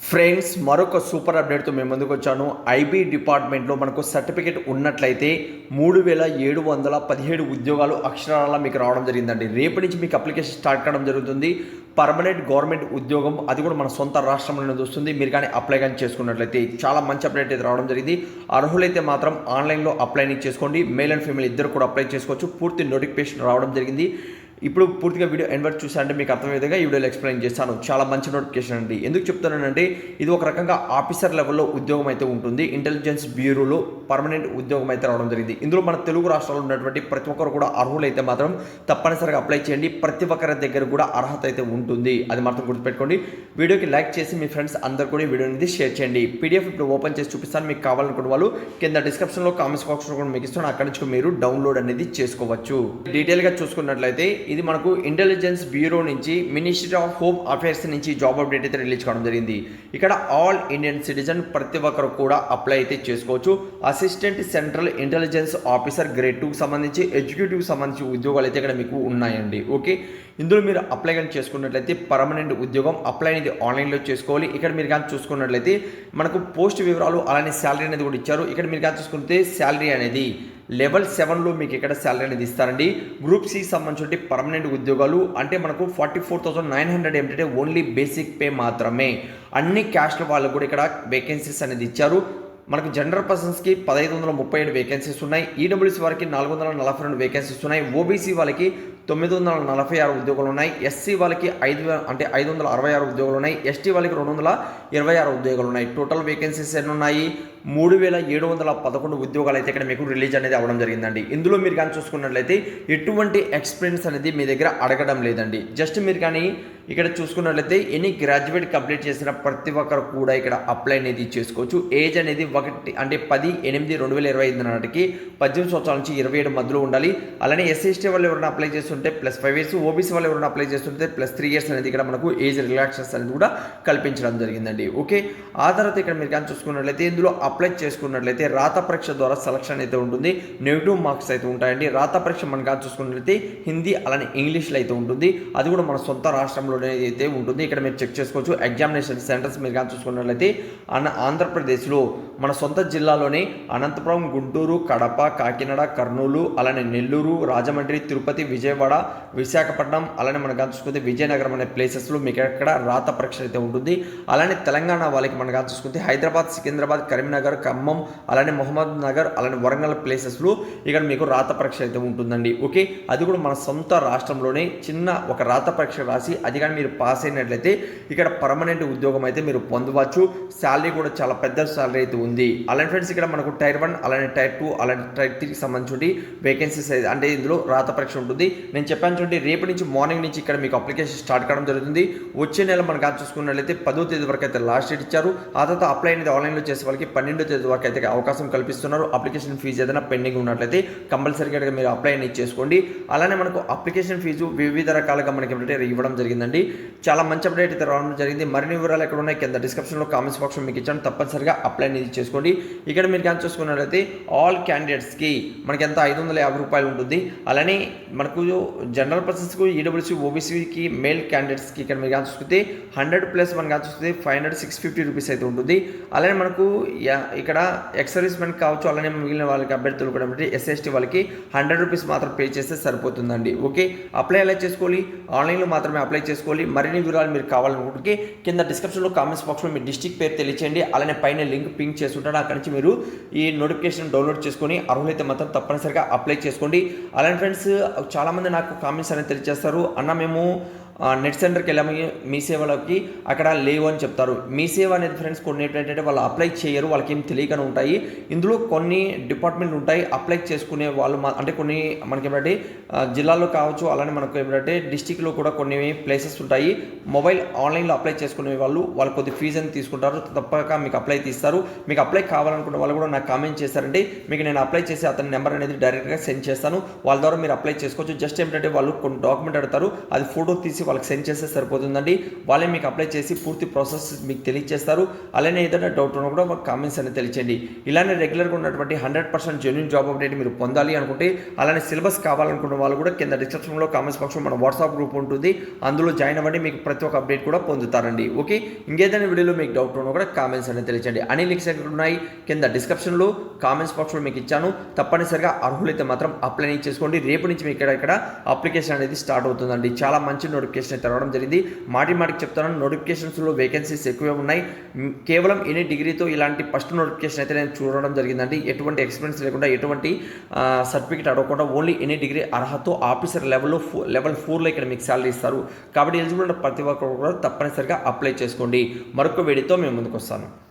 Friends మరొక super అప్డేట్తో మేము ముందుకు వచ్చాను. ఐబీ డిపార్ట్మెంట్లో మనకు సర్టిఫికేట్ ఉన్నట్లయితే మూడు వేల ఏడు వందల పదిహేడు ఉద్యోగాలు అక్షరాల మీకు రావడం జరిగిందండి. రేపటి నుంచి మీకు అప్లికేషన్ స్టార్ట్ కావడం జరుగుతుంది. పర్మనెంట్ గవర్నమెంట్ ఉద్యోగం అది కూడా మన సొంత రాష్ట్రంలోనే వస్తుంది. మీరు కానీ అప్లై కానీ చేసుకున్నట్లయితే చాలా మంచి అప్డేట్ అయితే రావడం జరిగింది. అర్హులైతే మాత్రం ఆన్లైన్లో అప్లైని చేసుకోండి మేల్ అండ్ ఫీమేల్ ఇద్దరు కూడా అప్లై చేసుకోవచ్చు. పూర్తి నోటిఫికేషన్ రావడం జరిగింది. ఇప్పుడు పూర్తిగా వీడియో ఎండ్ వరకు చూసారంటే మీకు అర్థమయ్యేదిగా ఈ వీడియోలో ఎక్స్ప్లెయిన్ చేస్తాను. చాలా మంచి నోటిఫికేషన్ అండి. ఎందుకు చెప్తున్నానంటే ఇది ఒక రకంగా ఆఫీసర్ లెవెల్లో ఉద్యోగం అయితే ఉంటుంది. ఇంటెలిజెన్స్ బ్యూరోలో పర్మనెంట్ ఉద్యోగం అయితే రావడం జరిగింది. ఇందులో మన తెలుగు రాష్ట్రాల్లో ఉన్నటువంటి ప్రతి ఒక్కరు కూడా అర్హులైతే మాత్రం తప్పనిసరిగా అప్లై చేయండి. ప్రతి ఒక్కరి దగ్గర కూడా అర్హత అయితే ఉంటుంది. అది మాత్రం గుర్తుపెట్టుకోండి. వీడియోకి లైక్ చేసి మీ ఫ్రెండ్స్ అందరు కూడా వీడియో అనేది షేర్ చేయండి. పీడిఎఫ్ ఇప్పుడు ఓపెన్ చేసి చూపిస్తాను. మీకు కావాలనుకున్న వాళ్ళు కింద డిస్క్రిప్షన్లో కామెంట్స్ బాక్స్లో కూడా మీకు ఇస్తాను. అక్కడి నుంచి మీరు డౌన్లోడ్ అనేది చేసుకోవచ్చు. డీటెయిల్గా చూసుకున్నట్లయితే ఇది మనకు ఇంటెలిజెన్స్ బ్యూరో నుంచి మినిస్ట్రీ ఆఫ్ హోమ్ అఫైర్స్ నుంచి జాబ్ అప్డేట్ అయితే రిలీజ్ కావడం జరిగింది. ఇక్కడ ఆల్ ఇండియన్ సిటిజన్ ప్రతి ఒక్కరు కూడా అప్లై అయితే చేసుకోవచ్చు. Assistant central intelligence officer grade టూకి సంబంధించి ఎగ్జిక్యూటివ్ సంబంధించి ఉద్యోగాలు అయితే ఇక్కడ మీకు ఉన్నాయండి. ఓకే ఇందులో మీరు అప్లై కానీ చేసుకున్నట్లయితే పర్మనెంట్ ఉద్యోగం అప్లై అనేది ఆన్లైన్లో చేసుకోవాలి. ఇక్కడ మీరు కానీ చూసుకున్నట్లయితే మనకు పోస్ట్ వివరాలు అలానే శాలరీ అనేది కూడా ఇచ్చారు. ఇక్కడ మీరు కానీ చూసుకుంటే శాలరీ అనేది లెవెల్ సెవెన్లో మీకు ఇక్కడ శాలరీ అనేది ఇస్తారండి. గ్రూప్ సి సంబంధించి పర్మనెంట్ ఉద్యోగాలు అంటే మనకు forty four thousand nine hundred ఏంటంటే ఓన్లీ బేసిక్ పే మాత్రమే. అన్ని క్యాస్ట్ల వాళ్ళకు కూడా ఇక్కడ వేకెన్సీస్ అనేది ఇచ్చారు. మనకు జనరల్ పర్సన్స్కి పదహైదు వందల ముప్పై ఏడు వేకెన్సీస్ ఉన్నాయి. ఈడబ్ల్యూసీ వారికి నాలుగు వందల నలభై రెండు వేకెన్సీస్ ఉన్నాయి. ఓబీసీ వాళ్ళకి తొమ్మిది వందల నలభై ఆరు ఉద్యోగాలు ఉన్నాయి. ఎస్సీ వాళ్ళకి ఐదు అంటే ఐదు వందల అరవై ఆరు ఉద్యోగాలు ఉన్నాయి. ఎస్టీ వాళ్ళకి రెండు వందల ఇరవై ఆరు ఉద్యోగాలు ఉన్నాయి. టోటల్ వేకెన్సీస్ ఎన్ని ఉన్నాయి మూడు వేల ఏడు వందల పదకొండు ఉద్యోగాలు అయితే ఇక్కడ మీకు రిలీజ్ అనేది అవ్వడం జరిగిందండి. ఇందులో మీరు కానీ చూసుకున్నట్లయితే ఎటువంటి ఎక్స్పీరియన్స్ అనేది మీ దగ్గర అడగడం లేదండి. జస్ట్ మీరు కానీ ఇక్కడ చూసుకున్నట్లయితే ఎనీ గ్రాడ్యుయేట్ కంప్లీట్ చేసిన ప్రతి ఒక్కరు కూడా ఇక్కడ అప్లై అనేది చేసుకోవచ్చు. ఏజ్ అనేది ఒకటి అంటే పది ఎనిమిది రెండు వేల ఇరవై ఐదు నాటికి పద్దెనిమిది సంవత్సరాల నుంచి ఇరవై ఏడు మధ్యలో ఉండాలి. అలానే ఎస్సీ ఎస్టీ వాళ్ళు ఎవరైనా అప్లై చేస్తుంటే ప్లస్ ఫైవ్ ఇయర్స్ ఓబీసీ వాళ్ళు ఎవరైనా అప్లై చేస్తుంటే ప్లస్ త్రీ ఇయర్స్ అనేది ఇక్కడ మనకు ఏజ్ రిలాక్సెస్ అనేది కూడా కల్పించడం జరిగిందండి ఓకే ఆ తర్వాత ఇక్కడ మీరు కానీ చూసుకున్నట్లయితే ఇందులో అప్లై చేసుకున్నట్లయితే రాత పరీక్ష ద్వారా సెలక్షన్ అయితే ఉంటుంది నెగిటివ్ మార్క్స్ అయితే ఉంటాయండి. రాత పరీక్ష మనం కానీ చూసుకున్నట్లయితే హిందీ అలానే ఇంగ్లీష్లో అయితే ఉంటుంది. అది కూడా మన సొంత రాష్ట్రంలోనే అయితే ఉంటుంది. ఇక్కడ మీరు చెక్ చేసుకోవచ్చు. ఎగ్జామినేషన్ సెంటర్స్ మీరు కానీ చూసుకున్నట్లయితే అన్న ఆంధ్రప్రదేశ్లో మన సొంత జిల్లాలోనే అనంతపురం గుంటూరు కడప కాకినాడ కర్నూలు అలానే నెల్లూరు రాజమండ్రి తిరుపతి విజయవాడ విశాఖపట్నం అలానే మనం కానీ చూసుకుంటే విజయనగరం అనే ప్లేసెస్లో మీకు ఎక్కడ రాత పరీక్ష అయితే ఉంటుంది. అలానే తెలంగాణ వాళ్ళకి మనం కానీ చూసుకుంటే హైదరాబాద్ సికింద్రాబాద్ కరీంనగర్ ఖమ్మం అలానే మహమ్మద్ నగర్ అలానే వరంగల్ ప్లేసెస్లో ఇక్కడ మీకు రాత పరీక్ష అయితే ఉంటుందండి. ఓకే? అది కూడా మన సొంత రాష్ట్రంలోనే చిన్న ఒక రాత పరీక్ష రాసి అది కానీ మీరు పాస్ అయినట్లయితే ఇక్కడ పర్మనెంట్ ఉద్యోగం అయితే మీరు పొందవచ్చు. శాలరీ కూడా చాలా పెద్ద శాలరీ అయితే ఉంది. అలానే ఫ్రెండ్స్ ఇక్కడ మనకు టైర్ వన్ అలానే టైర్ టూ అలానే టైర్ త్రీకి సంబంధించి వేకెన్సీస్ అంటే ఇందులో రాత పరీక్ష ఉంటుంది. నేను చెప్పాను చూడండి రేపటి నుంచి మార్నింగ్ నుంచి ఇక్కడ మీకు అప్లికేషన్ స్టార్ట్ కావడం జరుగుతుంది. వచ్చే నెల మనం కాదు చూసుకున్నట్లయితే పదో తేదీ వరకు అయితే లాస్ట్ డేట్ ఇచ్చారు. ఆ తర్వాత అప్లై అనేది ఆన్లైన్లో చేసే వాళ్ళకి పన్నెండో తేదీ వరకు అయితే అవకాశం కల్పిస్తున్నారు. అప్లికేషన్ ఫీజు ఏదైనా పెండింగ్ ఉన్నట్లయితే కంపల్సరీగా మీరు అప్లై అనేది చేసుకోండి. అలానే మనకు అప్లికేషన్ ఫీజు వివిధ రకాలుగా మనకి ఏంటంటే ఇవ్వడం జరిగిందండి. చాలా మంచి అప్డేట్ అయితే రావడం జరిగింది. మరిన్ని వివరాలు ఎక్కడ ఉన్నాయి కింద డిస్క్రిప్షన్లో కామెంట్స్ బాక్స్ మీకు ఇచ్చాను. తప్పనిసరిగా అప్లై అనేది చేసుకోండి. ఇక్కడ మీరు కానీ చూసుకున్నట్లయితే ఆల్ క్యాండిడేట్స్కి మనకి ఎంత ఐదు వందల యాభై రూపాయలు ఉంటుంది. అలానే మనకు జనరల్ పర్సన్స్కు ఈడబ్ల్యూసీ ఓబీసీకి మేల్ క్యాండిడేట్స్కి ఇక్కడ మీరు కానీ చూస్తే హండ్రెడ్ ప్లస్ వన్ కానీ చూస్తే five hundred six fifty rupees అయితే ఉంటుంది. అలానే మనకు ఇక్కడ ఎక్సర్వీస్ మెన్ కావచ్చు అలానే మిగిలిన వాళ్ళకి అభ్యర్థులు కూడా అంటే ఎస్ఎస్టీ వాళ్ళకి హండ్రెడ్ రూపీస్ మాత్రం పే చేస్తే సరిపోతుందండి. ఓకే? అప్లై ఎలా చేసుకోవాలి? ఆన్లైన్లో మాత్రమే అప్లై చేసుకోవాలి. మరిన్ని వివరాలు మీరు కావాలనుకుంటే కింద డిస్క్రిప్షన్లో కామెంట్స్ బాక్స్లో మీ డిస్టిక్ పేరు తెలియచేయండి. అలానే పైన లింక్ పింక్ చేసి అక్కడి నుంచి మీరు ఈ నోటిఫికేషన్ డౌన్లోడ్ చేసుకొని అర్హులైతే మాత్రం తప్పనిసరిగా అప్లై చేసుకోండి. అలానే ఫ్రెండ్స్ చాలామంది నాకు కామెంట్స్ అనేది తెలియజేస్తారు. అన్న మేము నెట్ సెంటర్కి వెళ్ళాము. మీ సేవలోకి అక్కడ లేవు అని చెప్తారు. మీ సేవ అనేది ఫ్రెండ్స్ కొన్ని ఏంటంటే వాళ్ళు అప్లై చేయరు. వాళ్ళకి ఏం తెలియకనే ఉంటాయి. ఇందులో కొన్ని డిపార్ట్మెంట్లు ఉంటాయి. అప్లై చేసుకునే వాళ్ళు మా అంటే కొన్ని మనకి ఏమిటంటే జిల్లాలో కావచ్చు. అలానే మనకు ఏమిటంటే డిస్టిక్లో కూడా కొన్ని ప్లేసెస్ ఉంటాయి. మొబైల్ ఆన్లైన్లో అప్లై చేసుకునే వాళ్ళు వాళ్ళు కొద్ది ఫీజు అని తీసుకుంటారు. తప్పక మీకు అప్లై తీస్తారు. మీకు అప్లై కావాలనుకున్న వాళ్ళు కూడా నాకు కామెంట్ చేశారంటే మీకు నేను అప్లై చేసి అతని నెంబర్ అనేది డైరెక్ట్గా సెండ్ చేస్తాను. వాళ్ళ ద్వారా మీరు అప్లై చేసుకోవచ్చు. జస్ట్ ఏంటంటే వాళ్ళు కొన్ని డాక్యుమెంట్ అడతారు అది ఫోటో తీసి వాళ్ళకి సెండ్ చేస్తే సరిపోతుందండి. వాళ్ళే మీకు అప్లై చేసి పూర్తి ప్రాసెస్ మీకు తెలియజేస్తారు అలానే ఏదైనా డౌట్ ఉన్నా కూడా మాకు కామెంట్స్ అనేది తెలియచేయండి. ఇలానే రెగ్యులర్గా ఉన్నటువంటి hundred percent genuine job update మీరు పొందాలి అనుకుంటే అలానే సిలబస్ కావాలనుకున్న వాళ్ళు కూడా కింద డిస్క్రిప్షన్లో కామెంట్స్ బాక్స్లో మన వాట్సాప్ గ్రూప్ ఉంటుంది. అందులో జాయిన్ అవ్వండి మీకు ప్రతి ఒక్క అప్డేట్ కూడా పొందుతారండి. ఓకే ఇంకేదైనా వీడియోలో మీకు డౌట్ ఉన్నా కూడా కామెంట్స్ అనేది తెలియచేయండి. అన్ని లింక్స్ ఎక్కడ ఉన్నాయి? కింద డిస్క్రిప్షన్లో కామెంట్స్ బాక్స్లో మీకు ఇచ్చాను. తప్పనిసరిగా అర్హులైతే మాత్రం అప్లై చేసుకోండి రేపు నుంచి మీకు ఇక్కడ ఇక్కడ అప్లికేషన్ అనేది స్టార్ట్ అవుతుందండి. చాలా మంచి నోటిఫికేషన్ అయితే రావడం జరిగింది. మాటి మాటికి చెప్తాను నోటిఫికేషన్స్లో వేకెన్సీస్ ఎక్కువే ఉన్నాయి. కేవలం ఎనీ డిగ్రీతో ఇలాంటి ఫస్ట్ నోటిఫికేషన్ అయితే నేను చూడడం జరిగిందండి. ఎటువంటి ఎక్స్పీరియన్స్ లేకుండా ఎటువంటి సర్టిఫికేట్ అడగకుండా ఓన్లీ ఎనీ డిగ్రీ అర్హత ఆఫీసర్ లెవెల్లో లెవెల్ ఫోర్లో ఇక్కడ మీకు శాలరీ ఇస్తారు. కాబట్టి ఎలిజిబుల్ ఉన్న ప్రతి ఒక్కరు కూడా తప్పనిసరిగా అప్లై చేసుకోండి. మరొక వేడితో మేము ముందుకు వస్తాను.